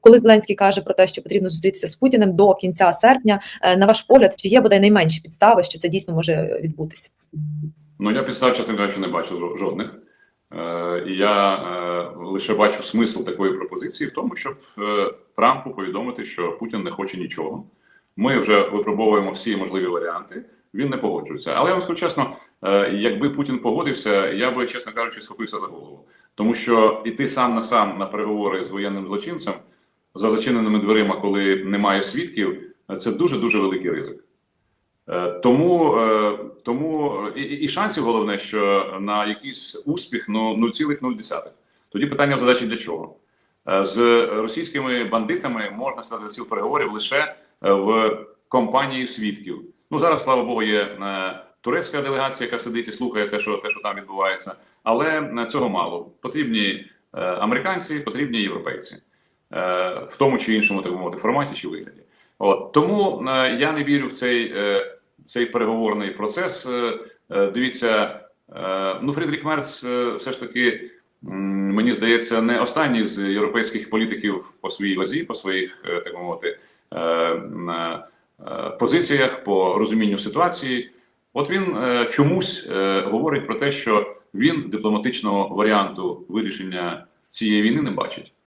коли Зеленський каже про те, що потрібно зустрітися з Путіним до кінця серпня, е, на ваш погляд, чи є бодай найменші підстави, що це дійсно може відбутися? Ну я підстав, чесно кажучи, не бачу жодних. Е, і я е, лише бачу смисл такої пропозиції в тому, щоб Трампу повідомити, що Путін не хоче нічого. Ми вже випробовуємо всі можливі варіанти. Він не погоджується. Але я вам скажу чесно, якби Путін погодився, я би, чесно кажучи, схопився за голову. Тому що іти сам на сам на переговори з воєнним злочинцем за зачиненими дверима, коли немає свідків, це дуже дуже великий ризик. Е, Тому, е, тому і, і шансів головне, що на якийсь успіх ну 0,0. Тоді питання в задачі для чого? Е, З російськими бандитами можна стати за стіл переговорів лише в компанії свідків. Ну зараз, слава Богу, є турецька делегація, яка сидить і слухає те, що те, що там відбувається. Але цього мало. Потрібні американці, потрібні європейці, в тому чи іншому так мовити форматі чи вигляді. От тому е, я не вірю в цей, е, цей переговорний процес. Е, е, дивіться, е, ну Фрідріх Мерц е, все ж таки. Мені здається, не останній з європейських політиків по своїй вазі, по своїх е, так мовити е, е, позиціях, по розумінню ситуації. От він е, чомусь е, говорить про те, що він дипломатичного варіанту вирішення цієї війни не бачить.